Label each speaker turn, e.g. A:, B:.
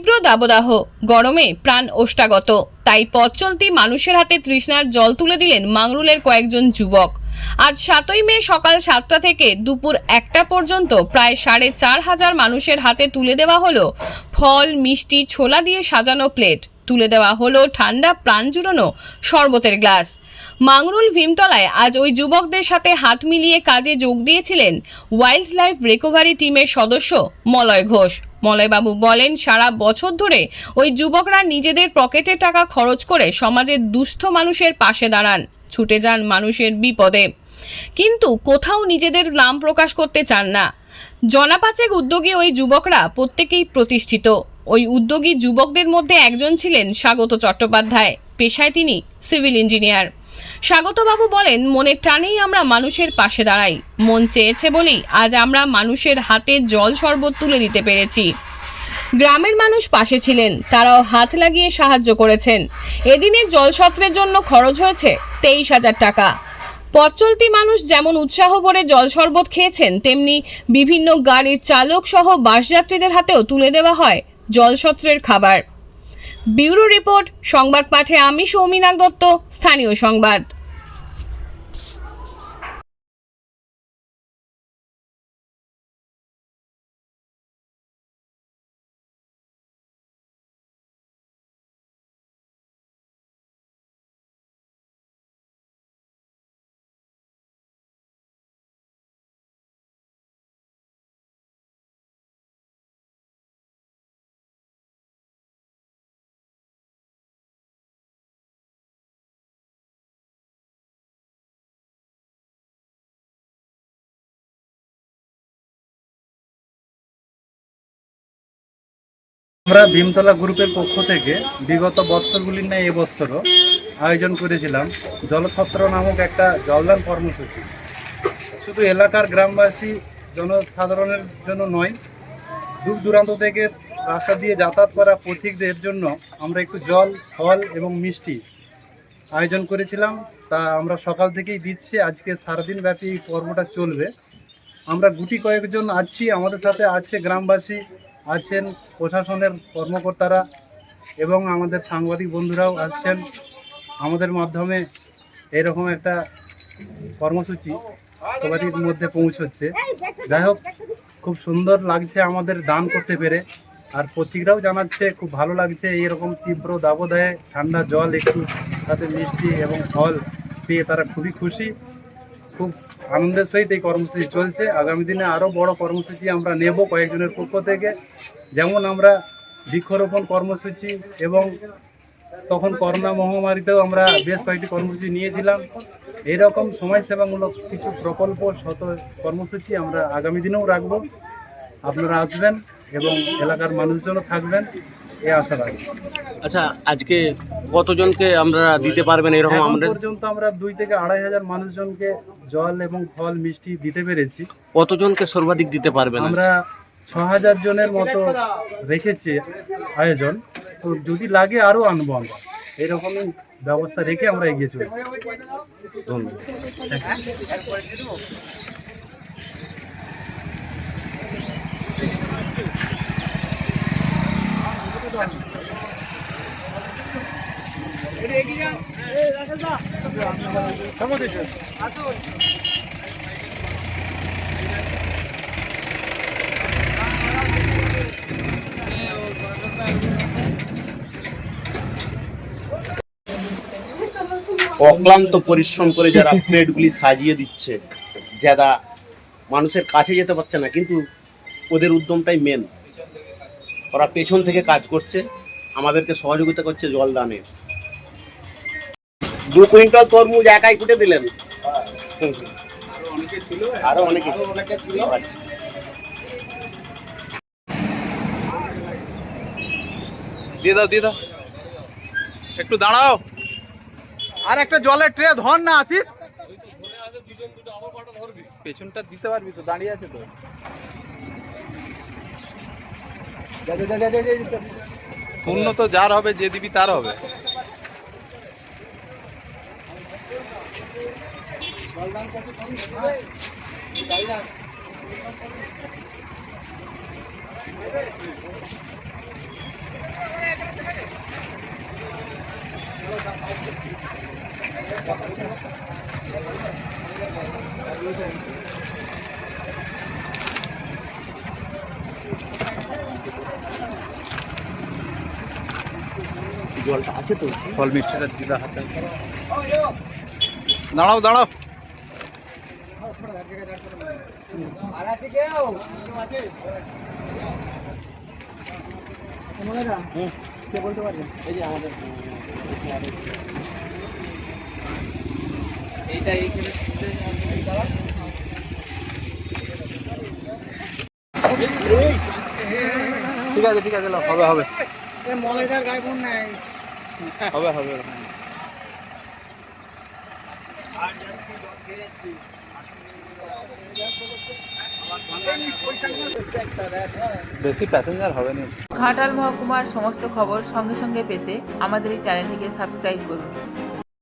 A: তীব্র দাবদাহ। গরমে প্রাণ ওষ্ঠাগত তাই পথ চলতি মানুষের হাতে তৃষ্ণার জল তুলে দিলেন মাংরুলের কয়েকজন যুবক। আজ সাতই মে সকাল সাতটা থেকে দুপুর একটা পর্যন্ত প্রায় সাড়ে চার হাজার মানুষের হাতে তুলে দেওয়া হলো ফল, মিষ্টি, ছোলা দিয়ে সাজানো প্লেট। তুলে দেওয়া হলো ঠান্ডা, প্রাণ জুড়ানো শরবতের গ্লাস। মাংরুল ভীমতলায় আজ ওই যুবকদের সাথে হাত মিলিয়ে কাজে যোগ দিয়েছিলেন ওয়াইল্ড লাইফ রিকভারি টিমের সদস্য মলয় ঘোষ। মলয়বাবু বলেন, সারা বছর ধরে ওই যুবকরা নিজেদের পকেটে টাকা খরচ করে সমাজের দুস্থ মানুষের পাশে দাঁড়ান, ছুটে যান মানুষের বিপদে। কিন্তু কোথাও নিজেদের নাম প্রকাশ করতে চান না। জনাপাচেক উদ্যোগী ওই যুবকরা প্রত্যেকেই প্রতিষ্ঠিত। ওই উদ্যোগী যুবকদের মধ্যে একজন ছিলেন স্বাগত চট্টোপাধ্যায়, পেশায় তিনি সিভিল ইঞ্জিনিয়ার। স্বাগতবাবু বলেন মনের টানেই আমরা মানুষের পাশে দাঁড়াই। মন চেয়েছে বলেই আজ আমরা মানুষের হাতে জল শরবত তুলে দিতে পেরেছি। গ্রামের মানুষ পাশে ছিলেন, তারাও হাত লাগিয়ে সাহায্য করেছেন। এদিনের জলসত্রের জন্য খরচ হয়েছে তেইশ হাজার টাকা। পথ চলতি মানুষ যেমন উৎসাহ ভরে জল শরবত খেয়েছেন, তেমনি বিভিন্ন গাড়ির চালক সহ বাসযাত্রীদের হাতেও তুলে দেওয়া হয় জলসত্রের খাবার। ব্যুরো রিপোর্ট সংবাদ পাঠে আমি সৌমিনা দত্ত স্থানীয় সংবাদ।
B: আমরা ভীমতলা গ্রুপের পক্ষ থেকে বিগত বৎসরগুলির ন্যায় এবছরও আয়োজন করেছিলাম জলছত্র নামক একটা জলদান কর্মসূচি। শুধু এলাকার গ্রামবাসী জনসাধারণের জন্য নয় দূর দূরান্ত থেকে রাস্তা দিয়ে যাতায়াত করা পথিকদের জন্য আমরা একটু জল, ফল এবং মিষ্টি আয়োজন করেছিলাম। তা আমরা সকাল থেকেই দিচ্ছি, আজকে সারাদিন ব্যাপী এই পর্বটা চলবে। আমরা গুটি কয়েকজন আছি, আমাদের সাথে আছে গ্রামবাসী আছেন প্রশাসনের কর্মকর্তারা এবং আমাদের সাংবাদিক বন্ধুরাও আসছেন। আমাদের মাধ্যমে এরকম একটা কর্মসূচি সবারই মধ্যে পৌঁছচ্ছে। যাই হোক, খুব সুন্দর লাগছে আমাদের দান করতে পেরে। আর পত্রিকাও জানাচ্ছে, খুব ভালো লাগছে এইরকম তীব্র দাবদাহে ঠান্ডা জল একটু সাথে মিষ্টি এবং ফল পেয়ে তারা খুবই খুশি। খুব আনন্দের সহিত এই কর্মসূচি চলছে। আগামী দিনে আরও বড় কর্মসূচি আমরা নেব কয়েকজনের পক্ষ থেকে। যেমন আমরা বৃক্ষরোপণ কর্মসূচি এবং তখন করোনা মহামারীতেও আমরা বেশ কয়েকটি কর্মসূচি নিয়েছিলাম। এইরকম সমাজসেবামূলক কিছু প্রকল্প, শত কর্মসূচি আমরা আগামী দিনেও রাখব। আপনারা আসবেন এবং এলাকার মানুষজনও থাকবেন। এ আশা রাখি।
C: আচ্ছা আজকে কতজনকে আমরা দিতে পারবেন এরকম আমাদের
B: পর্যন্ত আমরা দুই থেকে আড়াই হাজার মানুষজনকে জল এবং ফল মিষ্টি দিতে পেরেছি।
C: কতজনকে সর্বাধিক দিতে পারবেন
B: আমরা ছ হাজার জনের মতো রেখেছি আয়োজন। তো যদি লাগে আরও আনব আমরা। এরকমই ব্যবস্থা রেখে আমরা এগিয়ে চলছি।
C: ধন্যবাদ। অক্লান্ত পরিশ্রম করে যারা প্লেটগুলি সাজিয়ে দিচ্ছে, যারা মানুষের কাছে যেতে পারছে না, কিন্তু ওদের উদ্যমটাই মেন ওরা পেছন থেকে কাজ করছে আমাদেরকে সহযোগিতা করছে জলদানের দু কুইন্টাল তরমুজ একাই কুটে দিলেন। আরও অনেকে ছিল?
D: দিয়ে দাও দিয়ে দাও একটু দাঁড়াও। আর একটা জলের ট্রে ধর না আসিস পেছনটা দিতে পারবি তো দাঁড়িয়ে আছে তো। পুণ্য তো যার হবে যে দিবি তার হবে Thank you.
C: জলটা আছে তো?
B: ফল মিষ্টিটা দিদা হাতে।
D: দাঁড়াও দাঁড়াও।
C: এই যে আমাদের
D: ঠিক আছে ঠিক আছে হবে হবে হবে হবে বেশি প্যাসেঞ্জার হবে না।
E: ঘাটাল মহকুমার সমস্ত খবর সঙ্গে সঙ্গে পেতে আমাদের এই চ্যানেলটিকে সাবস্ক্রাইব করুন।